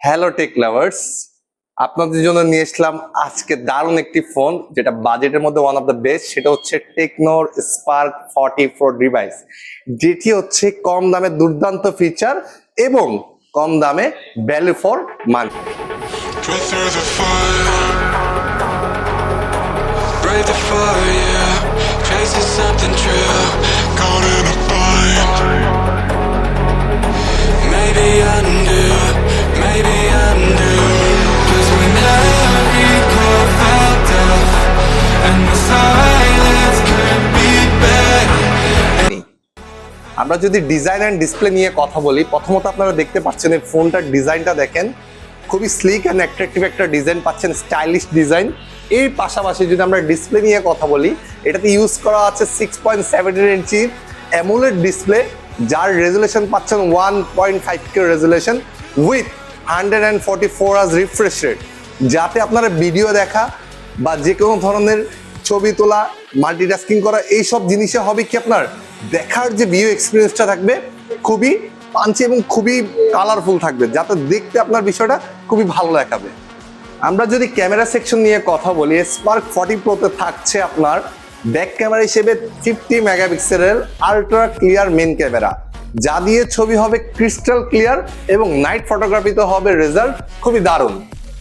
Hello take lovers আপনাদের জন্য নিয়ে এসলাম আজকে দারুণ একটি ফোন, যেটা বাজেটের মধ্যে ওয়ান অফ দ্য বেস্ট সেটা হচ্ছে টেকনোর স্পার্ক ফর্টি ফোর ডিভাইস যেটি হচ্ছে কম দামে দুর্দান্ত ফিচার এবং কম দামে value for money fire. Chasing something true. আমরা যদি ডিজাইন অ্যান্ড ডিসপ্লে নিয়ে কথা বলি, প্রথমত আপনারা দেখতে পাচ্ছেন এই ফোনটার ডিজাইনটা দেখেন। খুবই স্লিক অ্যান্ড অ্যাট্রাকটিভ একটা ডিজাইন পাচ্ছেন স্টাইলিশ ডিজাইন এর পাশাপাশি যদি আমরা ডিসপ্লে নিয়ে কথা বলি, এটাতে ইউজ করা আছে six point seven inch AMOLED display যার রেজুলেশন পাচ্ছেন one point five K resolution with hundred and forty four আজ রিফ্রেশ রেট যাতে আপনারা ভিডিও দেখা বা যে কোনো ধরনের ছবি তোলা মাল্টিটাস্কিং করা এইসব জিনিসে হবে কি আপনার? দেখার যে ভিউ এক্সপিরিয়েন্সটা থাকবে খুবই পাঞ্চি এবং খুবই কালারফুল থাকবে, যাতে দেখতে আপনার বিষয়টা খুবই ভালো দেখাবে। আমরা যদি ক্যামেরা সেকশন নিয়ে কথা বলি স্পার্ক ফর্টি প্রোতে থাকছে আপনার ব্যাক ক্যামেরা হিসেবে ফিফটি মেগাপিক্সেলের আলট্রা ক্লিয়ার মেন ক্যামেরা যা দিয়ে ছবি হবে ক্রিস্টাল ক্লিয়ার এবং নাইট ফটোগ্রাফিতে হবে রেজাল্ট খুবই দারুণ।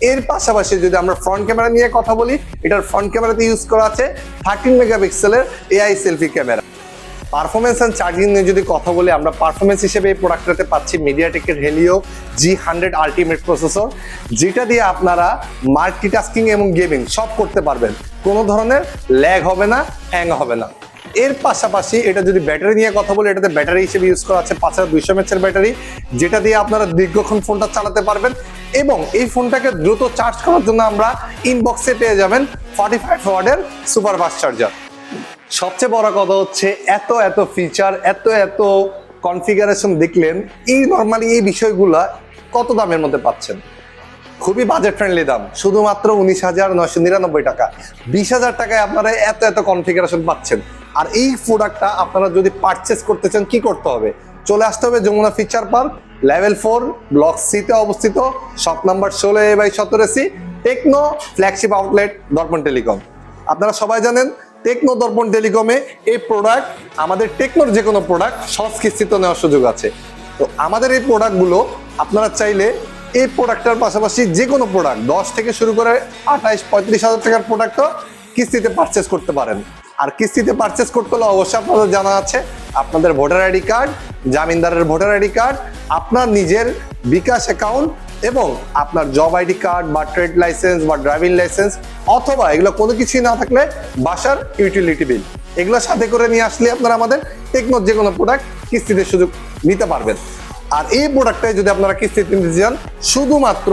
এর পাশাপাশি যদি আমরা ফ্রন্ট ক্যামেরা নিয়ে কথা বলি, এটার ফ্রন্ট ক্যামেরাতে ইউজ করা আছে থার্টিন মেগাপিক্সেলের AI selfie camera performance and charging নিয়ে যদি কথা বলি, আমরা পারফরমেন্স হিসেবে এই প্রোডাক্টটাতে পাচ্ছি মিডিয়াটেকের Helio G hundred ultimate processor যেটা দিয়ে আপনারা মাল্টিটাস্কিং এবং গেমিং সব করতে পারবেন। কোনো ধরনের ল্যাগ হবে না হ্যাং হবে না। এর পাশাপাশি এটা যদি ব্যাটারি নিয়ে কথা বলি, এটাতে ব্যাটারি হিসেবে ইউজ করা আছে পাঁচ হাজার দুইশো এমএচের ব্যাটারি, যেটা দিয়ে আপনারা দীর্ঘক্ষণ ফোনটা চালাতে পারবেন এবং এই ফোনটাকে দ্রুত চার্জ করার জন্য আমরা ইনবক্সে পেয়ে যাবেন ফর্টি ফাইভ ওয়ার্ডের সুপার ফাস্ট চার্জার সবচেয়ে বড় কথা হচ্ছে এত এত ফিচার এত এত কনফিগারেশন দেখলেন, এই নর্মালি এই বিষয়গুলা কত দামের মধ্যে পাচ্ছেন? খুবই বাজেট ফ্রেন্ডলি দাম, শুধুমাত্র উনিশ হাজার নয়শো নিরানব্বই টাকা। বিশ হাজার টাকায় আপনারা এত এত কনফিগারেশন পাচ্ছেন। আর এই প্রোডাক্টটা আপনারা যদি পারচেস করতে চান, কি করতে হবে? চলে আসতে হবে Jamuna future park level four block সিতে অবস্থিত শপ নাম্বার ষোলো এ বাই সতেরো C Tecno flagship outlet Darpan telecom আপনারা সবাই জানেন টেকনো দর্পণ টেলিকমে এই প্রোডাক্ট আমাদের টেকনোর যে কোনো প্রোডাক্ট সহজ কিস্তিতে নেওয়ার সুযোগ আছে। তো আমাদের এই প্রোডাক্টগুলো আপনারা চাইলে এই প্রোডাক্টটার পাশাপাশি যে কোনো প্রোডাক্ট দশ থেকে শুরু করে আঠাইশ, পঁয়ত্রিশ হাজার টাকার প্রোডাক্টও কিস্তিতে পারচেস করতে পারেন। আর কিস্তিতে পারচেস করতে হলে অবশ্যই আপনাদের জানা আছে, আপনাদের ভোটার আইডি কার্ড জামিনদারের ভোটার আইডি কার্ড আপনার নিজের বিকাশ অ্যাকাউন্ট এবং আপনার জব আইডি কার্ড বা ট্রেড লাইসেন্স বা ড্রাইভিং লাইসেন্স অথবা এগুলো কোনো কিছুই না থাকলে বাসার ইউটিলিটি বিল এগুলো সাথে করে নিয়ে আসলে আপনারা আমাদের টেকনোর যে কোনো প্রোডাক্ট কিস্তিতে সুযোগ নিতে পারবেন। আর এই প্রোডাক্টটাই যদি আপনারা কিস্তিতে নিতে চান, শুধুমাত্র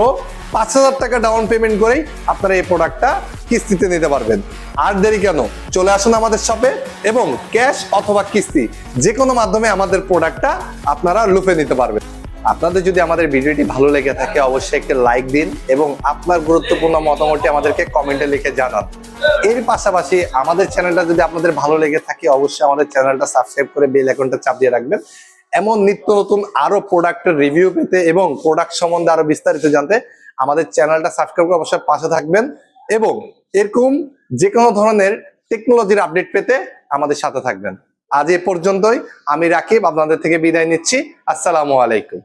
পাঁচ হাজার টাকা ডাউন পেমেন্ট করেই আপনারা এই প্রোডাক্টটা কিস্তিতে নিতে পারবেন। আর দেরি কেন? চলে আসুন আমাদের শপে এবং ক্যাশ অথবা কিস্তি যে কোনো মাধ্যমে আমাদের প্রোডাক্টটা আপনারা লুফে নিতে পারবেন। আপনাদের যদি আমাদের ভিডিওটি ভালো লেগে থাকে, অবশ্যই একটা লাইক দিন এবং আপনার গুরুত্বপূর্ণ মতামতটি আমাদেরকে কমেন্টে লিখে জানান। এর পাশাপাশি আমাদের চ্যানেলটা যদি আপনাদের ভালো লেগে থাকে, অবশ্যই আমাদের চ্যানেলটা সাবস্ক্রাইব করে বেল আইকনটা চাপ দিয়ে রাখবেন। এমন নিত্য নতুন আরও প্রোডাক্টের রিভিউ পেতে এবং প্রোডাক্ট সম্বন্ধে আরও বিস্তারিত জানতে আমাদের চ্যানেলটা সাবস্ক্রাইব করে অবশ্যই পাশে থাকবেন এবং এরকম যে কোনো ধরনের টেকনোলজির আপডেট পেতে আমাদের সাথে থাকবেন। আজ এ পর্যন্তই। আমি রাকিব, আপনাদের থেকে বিদায় নিচ্ছি। আসসালামু আলাইকুম।